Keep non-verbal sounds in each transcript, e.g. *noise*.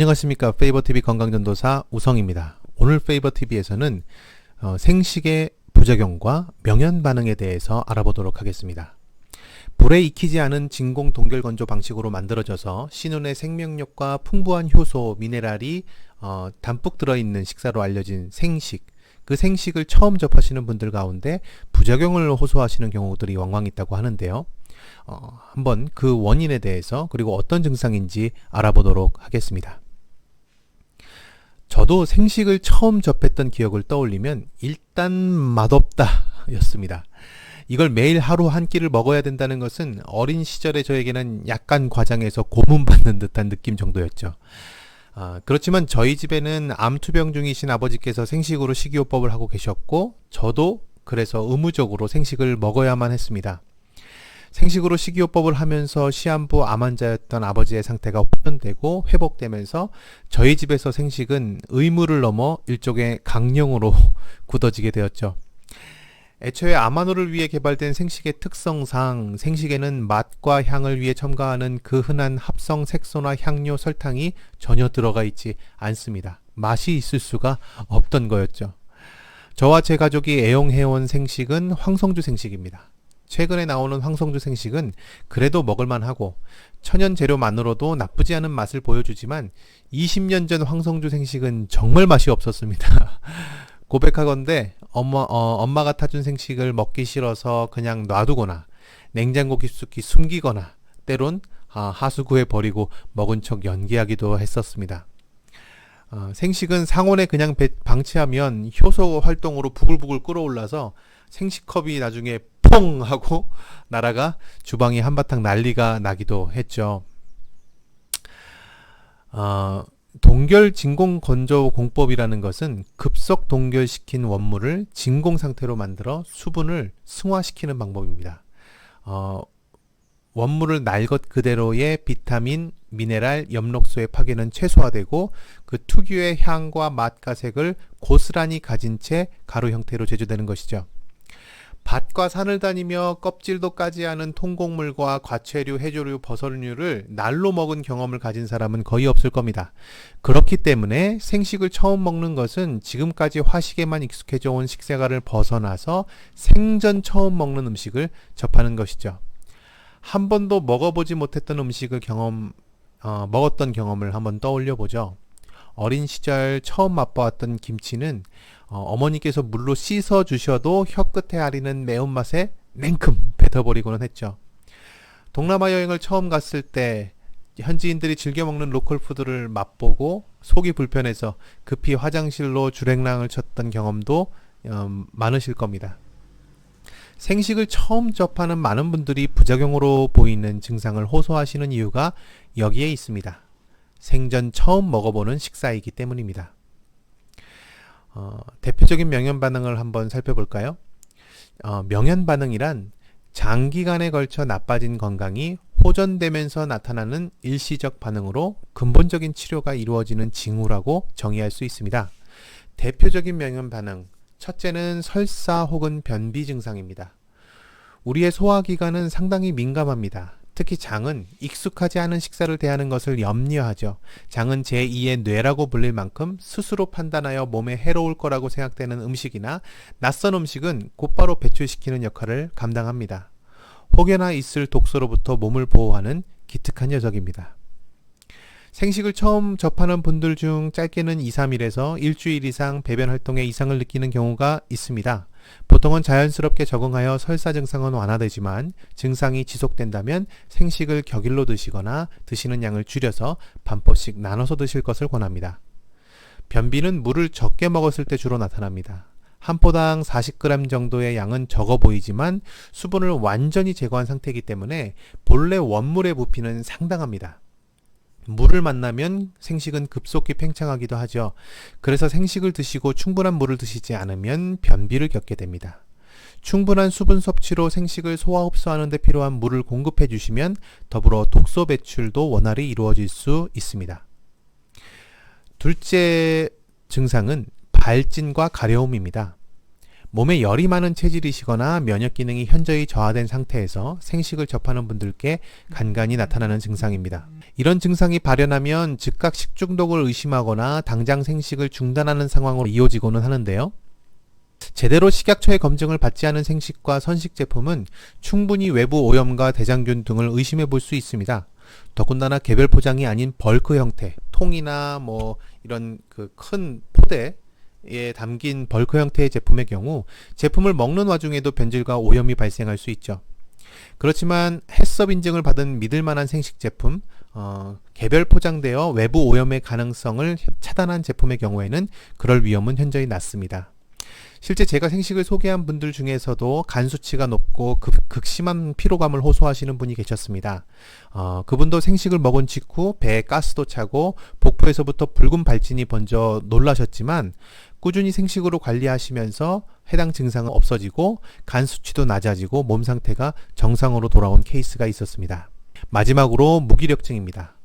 안녕하십니까 페이버TV 건강전도사 우성입니다. 오늘 페이버TV에서는 어, 생식의 부작용과 명현 반응에 대해서 알아보도록 하겠습니다. 불에 익히지 않은 진공 동결 건조 방식으로 만들어져서 신운의 생명력과 풍부한 효소, 미네랄이 어, 담뿍 들어있는 식사로 알려진 생식. 그 생식을 처음 접하시는 분들 가운데 부작용을 호소하시는 경우들이 왕왕 있다고 하는데요. 어, 한번 그 원인에 대해서 그리고 어떤 증상인지 알아보도록 하겠습니다. 저도 생식을 처음 접했던 기억을 떠올리면 일단 맛없다 였습니다. 이걸 매일 하루 한 끼를 먹어야 된다는 것은 어린 시절의 저에게는 약간 과장해서 고문받는 듯한 느낌 정도였죠. 아, 그렇지만 저희 집에는 암투병 중이신 아버지께서 생식으로 식이요법을 하고 계셨고, 저도 그래서 의무적으로 생식을 먹어야만 했습니다. 생식으로 식이요법을 하면서 시한부 암 환자였던 아버지의 상태가 호전되고 회복되면서 저희 집에서 생식은 의무를 넘어 일종의 강령으로 *laughs* 굳어지게 되었죠. 애초에 아마노를 위해 개발된 생식의 특성상 생식에는 맛과 향을 위해 첨가하는 그 흔한 합성 색소나 향료, 설탕이 전혀 들어가 있지 않습니다. 맛이 있을 수가 없던 거였죠. 저와 제 가족이 애용해온 생식은 황성주 생식입니다. 최근에 나오는 황성주 생식은 그래도 먹을만하고 천연 재료만으로도 나쁘지 않은 맛을 보여주지만 20년 전 황성주 생식은 정말 맛이 없었습니다. *laughs* 고백하건대 엄마, 어, 엄마가 타준 생식을 먹기 싫어서 그냥 놔두거나 냉장고 깊숙이 숨기거나 때론 아, 하수구에 버리고 먹은 척 연기하기도 했었습니다. 어, 생식은 상온에 그냥 배, 방치하면 효소 활동으로 부글부글 끓어올라서 생식컵이 나중에 퐁 하고 날아가 주방이 한바탕 난리가 나기도 했죠. 어, 동결 진공 건조 공법이라는 것은 급속 동결시킨 원물을 진공 상태로 만들어 수분을 승화시키는 방법입니다. 어, 원물을 날 것 그대로의 비타민, 미네랄, 엽록소의 파괴는 최소화되고 그 특유의 향과 맛과 색을 고스란히 가진 채 가루 형태로 제조되는 것이죠. 밭과 산을 다니며 껍질도 까지 않은 통곡물과 과채류, 해조류, 버섯류를 날로 먹은 경험을 가진 사람은 거의 없을 겁니다. 그렇기 때문에 생식을 처음 먹는 것은 지금까지 화식에만 익숙해져 온 식생활을 벗어나서 생전 처음 먹는 음식을 접하는 것이죠. 한 번도 먹어보지 못했던 음식을 경험, 어, 먹었던 경험을 한번 떠올려 보죠. 어린 시절 처음 맛보았던 김치는 어, 머니께서 물로 씻어 주셔도 혀끝에 아리는 매운맛에 냉큼 뱉어버리고는 했죠. 동남아 여행을 처음 갔을 때 현지인들이 즐겨 먹는 로컬 푸드를 맛보고 속이 불편해서 급히 화장실로 주랭랑을 쳤던 경험도 음, 많으실 겁니다. 생식을 처음 접하는 많은 분들이 부작용으로 보이는 증상을 호소하시는 이유가 여기에 있습니다. 생전 처음 먹어보는 식사이기 때문입니다. 어, 대표적인 명현 반응을 한번 살펴볼까요? 어, 명현 반응이란 장기간에 걸쳐 나빠진 건강이 호전되면서 나타나는 일시적 반응으로 근본적인 치료가 이루어지는 징후라고 정의할 수 있습니다. 대표적인 명현 반응. 첫째는 설사 혹은 변비 증상입니다. 우리의 소화기관은 상당히 민감합니다. 특히 장은 익숙하지 않은 식사를 대하는 것을 염려하죠. 장은 제2의 뇌라고 불릴 만큼 스스로 판단하여 몸에 해로울 거라고 생각되는 음식이나 낯선 음식은 곧바로 배출시키는 역할을 감당합니다. 혹여나 있을 독소로부터 몸을 보호하는 기특한 녀석입니다. 생식을 처음 접하는 분들 중 짧게는 2, 3일에서 일주일 이상 배변 활동에 이상을 느끼는 경우가 있습니다. 보통은 자연스럽게 적응하여 설사 증상은 완화되지만 증상이 지속된다면 생식을 격일로 드시거나 드시는 양을 줄여서 반포씩 나눠서 드실 것을 권합니다. 변비는 물을 적게 먹었을 때 주로 나타납니다. 한 포당 40g 정도의 양은 적어 보이지만 수분을 완전히 제거한 상태이기 때문에 본래 원물의 부피는 상당합니다. 물을 만나면 생식은 급속히 팽창하기도 하죠. 그래서 생식을 드시고 충분한 물을 드시지 않으면 변비를 겪게 됩니다. 충분한 수분 섭취로 생식을 소화 흡수하는 데 필요한 물을 공급해 주시면 더불어 독소 배출도 원활히 이루어질 수 있습니다. 둘째 증상은 발진과 가려움입니다. 몸에 열이 많은 체질이시거나 면역 기능이 현저히 저하된 상태에서 생식을 접하는 분들께 간간히 나타나는 증상입니다. 이런 증상이 발현하면 즉각 식중독을 의심하거나 당장 생식을 중단하는 상황으로 이어지고는 하는데요. 제대로 식약처의 검증을 받지 않은 생식과 선식 제품은 충분히 외부 오염과 대장균 등을 의심해 볼 수 있습니다. 더군다나 개별 포장이 아닌 벌크 형태, 통이나 뭐 이런 그 큰 포대 에 담긴 벌크 형태의 제품의 경우 제품을 먹는 와중에도 변질과 오염이 발생할 수 있죠. 그렇지만 해썹 인증을 받은 믿을 만한 생식 제품, 어, 개별 포장되어 외부 오염의 가능성을 차단한 제품의 경우에는 그럴 위험은 현저히 낮습니다. 실제 제가 생식을 소개한 분들 중에서도 간 수치가 높고 극, 극심한 피로감을 호소하시는 분이 계셨습니다. 어, 그분도 생식을 먹은 직후 배에 가스도 차고 복부에서부터 붉은 발진이 번져 놀라셨지만 꾸준히 생식으로 관리하시면서 해당 증상은 없어지고 간 수치도 낮아지고 몸 상태가 정상으로 돌아온 케이스가 있었습니다. 마지막으로 무기력증입니다.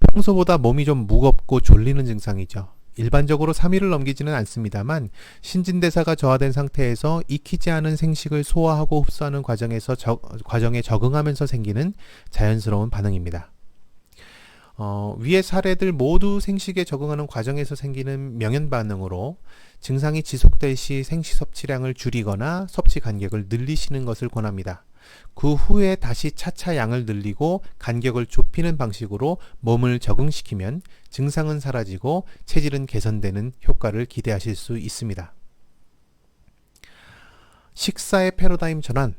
평소보다 몸이 좀 무겁고 졸리는 증상이죠. 일반적으로 3일을 넘기지는 않습니다만 신진대사가 저하된 상태에서 익히지 않은 생식을 소화하고 흡수하는 과정에서 저, 과정에 적응하면서 생기는 자연스러운 반응입니다. 어, 위의 사례들 모두 생식에 적응하는 과정에서 생기는 명현 반응으로 증상이 지속될 시 생식 섭취량을 줄이거나 섭취 간격을 늘리시는 것을 권합니다. 그 후에 다시 차차 양을 늘리고 간격을 좁히는 방식으로 몸을 적응시키면 증상은 사라지고 체질은 개선되는 효과를 기대하실 수 있습니다. 식사의 패러다임 전환.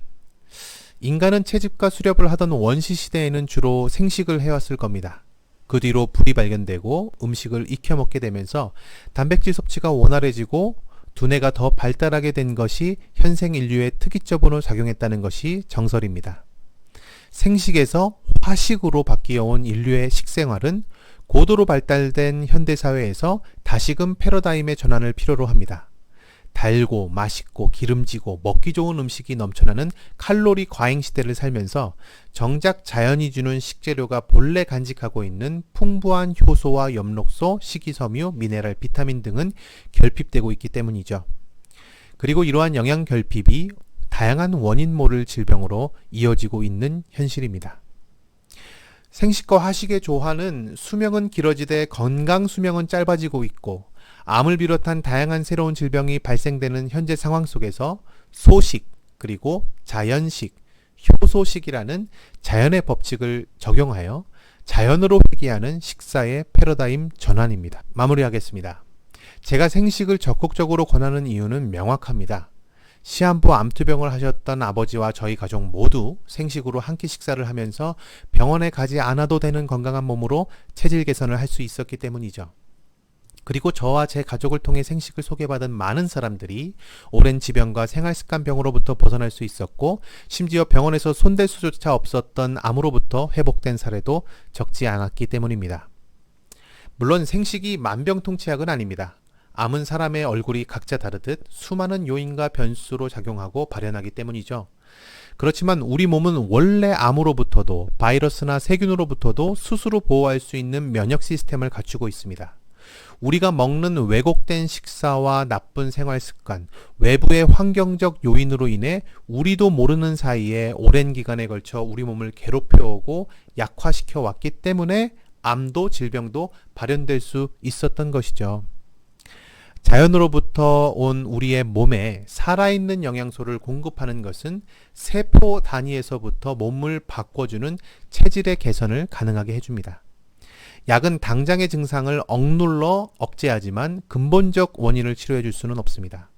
인간은 채집과 수렵을 하던 원시 시대에는 주로 생식을 해왔을 겁니다. 그 뒤로 불이 발견되고 음식을 익혀 먹게 되면서 단백질 섭취가 원활해지고 두뇌가 더 발달하게 된 것이 현생 인류의 특이점으로 작용했다는 것이 정설입니다. 생식에서 화식으로 바뀌어온 인류의 식생활은 고도로 발달된 현대사회에서 다시금 패러다임의 전환을 필요로 합니다. 달고 맛있고 기름지고 먹기 좋은 음식이 넘쳐나는 칼로리 과잉 시대를 살면서 정작 자연이 주는 식재료가 본래 간직하고 있는 풍부한 효소와 엽록소, 식이섬유, 미네랄, 비타민 등은 결핍되고 있기 때문이죠. 그리고 이러한 영양 결핍이 다양한 원인 모를 질병으로 이어지고 있는 현실입니다. 생식과 화식의 조화는 수명은 길어지되 건강 수명은 짧아지고 있고 암을 비롯한 다양한 새로운 질병이 발생되는 현재 상황 속에서 소식 그리고 자연식, 효소식이라는 자연의 법칙을 적용하여 자연으로 회귀하는 식사의 패러다임 전환입니다. 마무리하겠습니다. 제가 생식을 적극적으로 권하는 이유는 명확합니다. 시한부 암투병을 하셨던 아버지와 저희 가족 모두 생식으로 한 끼 식사를 하면서 병원에 가지 않아도 되는 건강한 몸으로 체질 개선을 할 수 있었기 때문이죠. 그리고 저와 제 가족을 통해 생식을 소개받은 많은 사람들이 오랜 지병과 생활습관병으로부터 벗어날 수 있었고 심지어 병원에서 손댈 수조차 없었던 암으로부터 회복된 사례도 적지 않았기 때문입니다. 물론 생식이 만병통치약은 아닙니다. 암은 사람의 얼굴이 각자 다르듯 수많은 요인과 변수로 작용하고 발현하기 때문이죠. 그렇지만 우리 몸은 원래 암으로부터도 바이러스나 세균으로부터도 스스로 보호할 수 있는 면역 시스템을 갖추고 있습니다. 우리가 먹는 왜곡된 식사와 나쁜 생활 습관, 외부의 환경적 요인으로 인해 우리도 모르는 사이에 오랜 기간에 걸쳐 우리 몸을 괴롭혀오고 약화시켜 왔기 때문에 암도 질병도 발현될 수 있었던 것이죠. 자연으로부터 온 우리의 몸에 살아있는 영양소를 공급하는 것은 세포 단위에서부터 몸을 바꿔주는 체질의 개선을 가능하게 해줍니다. 약은 당장의 증상을 억눌러 억제하지만 근본적 원인을 치료해 줄 수는 없습니다.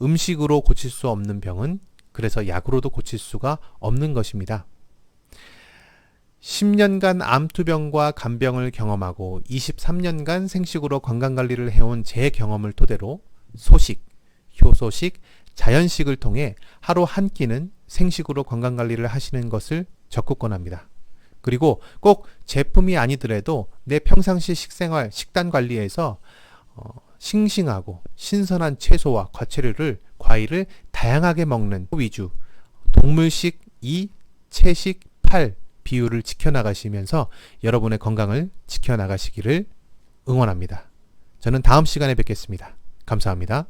음식으로 고칠 수 없는 병은 그래서 약으로도 고칠 수가 없는 것입니다. 10년간 암투병과 간병을 경험하고 23년간 생식으로 건강관리를 해온 제 경험을 토대로 소식, 효소식, 자연식을 통해 하루 한 끼는 생식으로 건강관리를 하시는 것을 적극 권합니다. 그리고 꼭 제품이 아니더라도 내 평상시 식생활, 식단 관리에서 어, 싱싱하고 신선한 채소와 과채류를 과일을 다양하게 먹는 위주 동물식 2, 채식 8 비율을 지켜나가시면서 여러분의 건강을 지켜나가시기를 응원합니다. 저는 다음 시간에 뵙겠습니다. 감사합니다.